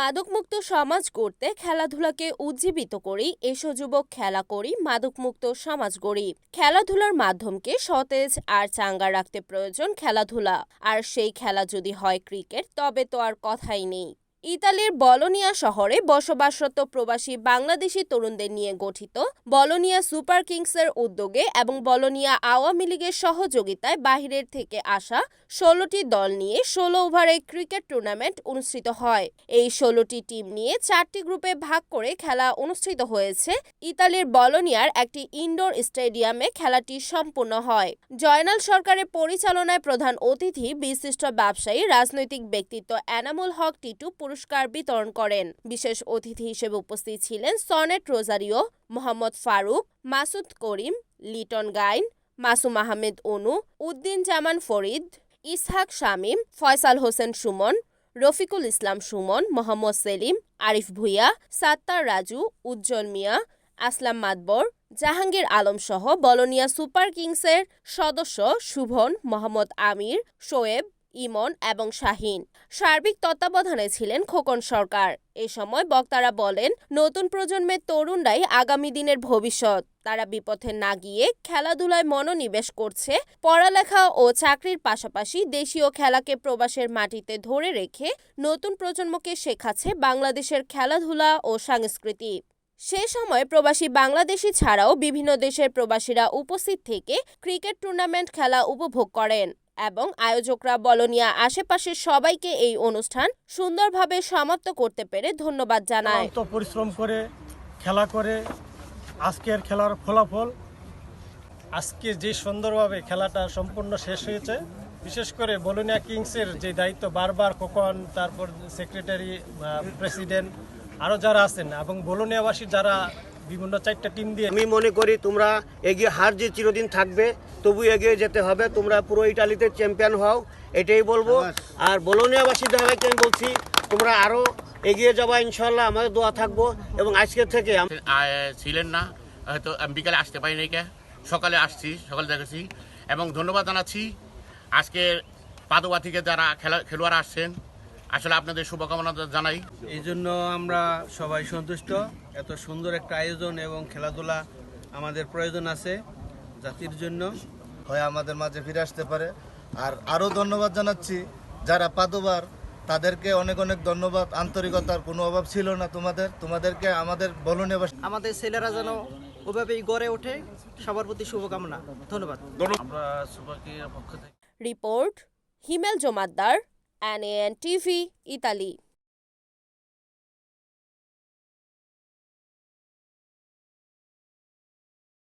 মাদকমুক্ত সমাজ গড়তে খেলাধুলাকে উজ্জীবিত করি, এসো যুবক খেলা করি, মাদকমুক্ত সমাজ গড়ি। খেলাধুলার মাধ্যমকে সতেজ আর চাঙ্গা রাখতে প্রয়োজন খেলাধুলা। আর সেই খেলা যদি হয় ক্রিকেট, তবে তো আর কথাই নেই। ইতালির বলোনিয়া শহরে বসবাসরত প্রবাসী বাংলাদেশি তরুণদের নিয়ে গঠিত বলোনিয়া সুপার কিংসের উদ্যোগে এবং বলোনিয়া আওয়ামী লীগের সহযোগিতায় বাহিরের থেকে আসা ষোলোটি দল নিয়ে ষোলো ওভারে ক্রিকেট টুর্নামেন্ট অনুষ্ঠিত হয়। এই ষোলোটি টিম নিয়ে চারটি গ্রুপে ভাগ করে খেলা অনুষ্ঠিত হয়েছে। ইতালির বলোনিয়ার একটি ইনডোর স্টেডিয়ামে খেলাটি সম্পূর্ণ হয়। জয়নাল সরকারের পরিচালনায় প্রধান অতিথি বিশিষ্ট ব্যবসায়ী, রাজনৈতিক ব্যক্তিত্ব এনামুল হক টিটু পুরস্কার বিতরণ করেন। বিশেষ অতিথি হিসেবে উপস্থিত ছিলেন সনেট রোজারিও, মোহাম্মদ ফারুক, মাসুদ করিম, লিটন গাইন, মাসুম আহমেদ অনু, উদ্দিন জামান ফরিদ, ইসহাক শামীম, ফয়সাল হোসেন সুমন, রফিকুল ইসলাম সুমন, মোহাম্মদ সেলিম, আরিফ ভুইয়া, সাত্তার রাজু, উজ্জ্বল মিয়া, আসলাম মাদবর জাহাঙ্গীর আলম সহ বলনিয়া সুপার কিংসের সদস্য শুভন, মোহাম্মদ আমির, শোয়েব ইমন এবং শাহিন। সার্বিক তত্ত্বাবধানে ছিলেন খোকন সরকার। এ সময় বক্তারা বলেন, নতুন প্রজন্মের তরুণরাই আগামী দিনের ভবিষ্যৎ। তারা বিপথে না গিয়ে খেলাধুলায় মনোনিবেশ করছে, পড়ালেখা ও চাকরির পাশাপাশি দেশীয় খেলাকে প্রবাসের মাটিতে ধরে রেখে নতুন প্রজন্মকে শেখাচ্ছে বাংলাদেশের খেলাধুলা ও সংস্কৃতি। সে সময় প্রবাসী বাংলাদেশি ছাড়াও বিভিন্ন দেশের প্রবাসীরা উপস্থিত থেকে ক্রিকেট টুর্নামেন্ট খেলা উপভোগ করেন। এবং আয়োজকরা বলনিয়া আশেপাশের সবাইকে এই অনুষ্ঠান সুন্দরভাবে সমাপ্ত করতে পেরে ধন্যবাদ জানায়। পরিশ্রম করে, খেলা করে, আজকের খেলার ফলাফল, আজকে যে সুন্দরভাবে খেলাটা সম্পূর্ণ শেষ হয়েছে, বিশেষ করে বলোনিয়া কিংসের যে দায়িত্ব বারবার কোকন তারপর সেক্রেটারি প্রেসিডেন্ট আরও যারা আছেন এবং বলোনিয়াবাসী যারা বিভিন্ন চারটা টিম দিয়ে। আমি মনে করি তোমরা এগিয়ে হার যে চিরদিন থাকবে তবু এগিয়ে যেতে হবে। তোমরা পুরো ইটালিতে চ্যাম্পিয়ন হও এটাই বলব। আর বলোনিয়াবাসীদের সবাইকে আমি বলছি তোমরা আরও এগিয়ে যাবা ইনশাল্লাহ আমাদের দোয়া থাকব। এবং আজকের থেকে ছিলেন না হয়তো আমি বিকালে আসতে পারিনি কে। সকালে আসছি সকালে দেখেছি। এবং ধন্যবাদ জানাচ্ছি। আজকে পাদোয়া থেকে যারা খেলা খেলোয়াড় আসছেন আসলে আপনাদের শুভকামনা জানাই। এই জন্য আমরা সবাই সন্তুষ্ট। এত সুন্দর একটা আয়োজন এবং খেলাধুলা আমাদের প্রয়োজন আছে জাতির জন্য। হয়ে আমাদের মাঝে ফিরে আসতে পারে। আর আরও ধন্যবাদ জানাচ্ছি যারা পাদোবার তাদেরকে অনেক অনেক ধন্যবাদ। আন্তরিকতার কোনো অভাব ছিল না তোমাদের। তোমাদেরকে আমাদের বলনে আমাদের ছেলেরা যেন ওভাবেই গড়ে ওঠে সবার প্রতি শুভকামনা। ধন্যবাদ। আমরা সুপারকে পক্ষ থেকে report Himel Jamaddar NN TV Italy